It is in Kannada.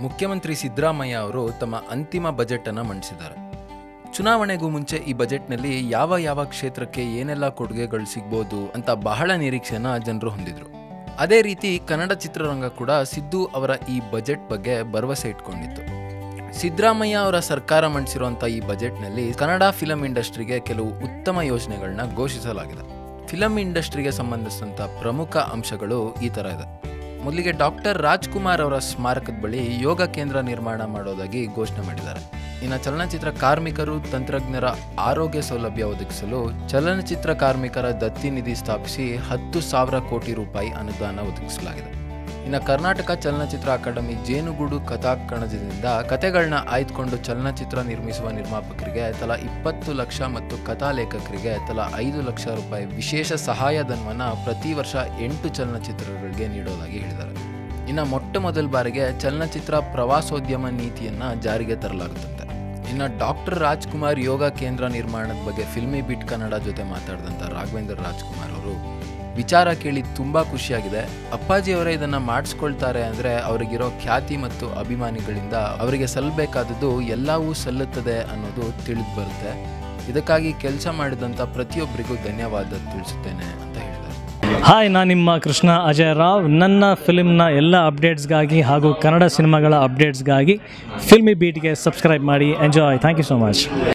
ಮುಖ್ಯಮಂತ್ರಿ ಸಿದ್ದರಾಮಯ್ಯ ಅವರು ತಮ್ಮ ಅಂತಿಮ ಬಜೆಟ್ ಅನ್ನು ಮಂಡಿಸಿದ್ದಾರೆ. ಚುನಾವಣೆಗೂ ಮುಂಚೆ ಈ ಬಜೆಟ್ನಲ್ಲಿ ಯಾವ ಯಾವ ಕ್ಷೇತ್ರಕ್ಕೆ ಏನೆಲ್ಲ ಕೊಡುಗೆಗಳು ಸಿಗ್ಬೋದು ಅಂತ ಬಹಳ ನಿರೀಕ್ಷೆನ ಜನರು ಹೊಂದಿದ್ರು. ಅದೇ ರೀತಿ ಕನ್ನಡ ಚಿತ್ರರಂಗ ಕೂಡ ಸಿದ್ದು ಅವರ ಈ ಬಜೆಟ್ ಬಗ್ಗೆ ಭರವಸೆ ಇಟ್ಕೊಂಡಿತ್ತು. ಸಿದ್ದರಾಮಯ್ಯ ಅವರ ಸರ್ಕಾರ ಮಂಡಿಸಿರುವಂಥ ಈ ಬಜೆಟ್ನಲ್ಲಿ ಕನ್ನಡ ಫಿಲಂ ಇಂಡಸ್ಟ್ರಿಗೆ ಕೆಲವು ಉತ್ತಮ ಯೋಜನೆಗಳನ್ನ ಘೋಷಿಸಲಾಗಿದೆ. ಫಿಲಂ ಇಂಡಸ್ಟ್ರಿಗೆ ಸಂಬಂಧಿಸಿದಂಥ ಪ್ರಮುಖ ಅಂಶಗಳು ಈ ಥರ ಇದೆ. ಮೊದಲಿಗೆ ಡಾಕ್ಟರ್ ರಾಜ್ಕುಮಾರ್ ಅವರ ಸ್ಮಾರಕದ ಬಳಿ ಯೋಗ ಕೇಂದ್ರ ನಿರ್ಮಾಣ ಮಾಡೋದಾಗಿ ಘೋಷಣೆ ಮಾಡಿದ್ದಾರೆ. ಇನ್ನು ಚಲನಚಿತ್ರ ಕಾರ್ಮಿಕರು, ತಂತ್ರಜ್ಞರ ಆರೋಗ್ಯ ಸೌಲಭ್ಯ ಒದಗಿಸಲು ಚಲನಚಿತ್ರ ಕಾರ್ಮಿಕರ ದತ್ತಿ ನಿಧಿ ಸ್ಥಾಪಿಸಿ ಹತ್ತು ಸಾವಿರ ಕೋಟಿ ರೂಪಾಯಿ ಅನುದಾನ ಒದಗಿಸಲಾಗಿದೆ. ಇನ್ನು ಕರ್ನಾಟಕ ಚಲನಚಿತ್ರ ಅಕಾಡೆಮಿ ಜೇನುಗೂಡು ಕಥಾಕಣದಿಂದ ಕಥೆಗಳನ್ನ ಆಯ್ದುಕೊಂಡು ಚಲನಚಿತ್ರ ನಿರ್ಮಿಸುವ ನಿರ್ಮಾಪಕರಿಗೆ ತಲಾ ಇಪ್ಪತ್ತು ಲಕ್ಷ ಮತ್ತು ಕಥಾ ಲೇಖಕರಿಗೆ ತಲಾ ಐದು ಲಕ್ಷ ರೂಪಾಯಿ ವಿಶೇಷ ಸಹಾಯಧನವನ್ನು ಪ್ರತಿ ವರ್ಷ ಎಂಟು ಚಲನಚಿತ್ರಗಳಿಗೆ ನೀಡೋದಾಗಿ ಹೇಳಿದ್ದಾರೆ. ಇನ್ನು ಮೊಟ್ಟ ಮೊದಲ ಬಾರಿಗೆ ಚಲನಚಿತ್ರ ಪ್ರವಾಸೋದ್ಯಮ ನೀತಿಯನ್ನು ಜಾರಿಗೆ ತರಲಾಗುತ್ತಂತೆ. ಇನ್ನು ಡಾಕ್ಟರ್ ರಾಜ್ಕುಮಾರ್ ಯೋಗ ಕೇಂದ್ರ ನಿರ್ಮಾಣದ ಬಗ್ಗೆ ಫಿಲ್ಮಿ ಬಿಟ್ ಕನ್ನಡ ಜೊತೆ ಮಾತಾಡಿದಂಥ ರಾಘವೇಂದ್ರ ರಾಜ್ಕುಮಾರ್ ಅವರು ವಿಚಾರ ಕೇಳಿ ತುಂಬ ಖುಷಿಯಾಗಿದೆ. ಅಪ್ಪಾಜಿಯವರೇ ಇದನ್ನು ಮಾಡಿಸ್ಕೊಳ್ತಾರೆ ಅಂದರೆ ಅವರಿಗಿರೋ ಖ್ಯಾತಿ ಮತ್ತು ಅಭಿಮಾನಿಗಳಿಂದ ಅವರಿಗೆ ಸಲ್ಲಬೇಕಾದದ್ದು ಎಲ್ಲವೂ ಸಲ್ಲುತ್ತದೆ ಅನ್ನೋದು ತಿಳಿದು ಬರುತ್ತೆ. ಇದಕ್ಕಾಗಿ ಕೆಲಸ ಮಾಡಿದಂಥ ಪ್ರತಿಯೊಬ್ಬರಿಗೂ ಧನ್ಯವಾದ ತಿಳಿಸುತ್ತೇನೆ ಅಂತ ಹೇಳಿದ್ದಾರೆ ಹಾಯ್ ನಾನು ನಿಮ್ಮ ಕೃಷ್ಣ ಅಜಯ್ ರಾವ್. ನನ್ನ ಫಿಲ್ಮ್ನ ಎಲ್ಲ ಅಪ್ಡೇಟ್ಸ್ಗಾಗಿ ಹಾಗೂ ಕನ್ನಡ ಸಿನಿಮಾಗಳ ಅಪ್ಡೇಟ್ಸ್ಗಾಗಿ ಫಿಲ್ಮಿ ಬೀಟ್ಗೆ ಸಬ್ಸ್ಕ್ರೈಬ್ ಮಾಡಿ. Enjoy. Thank you so much.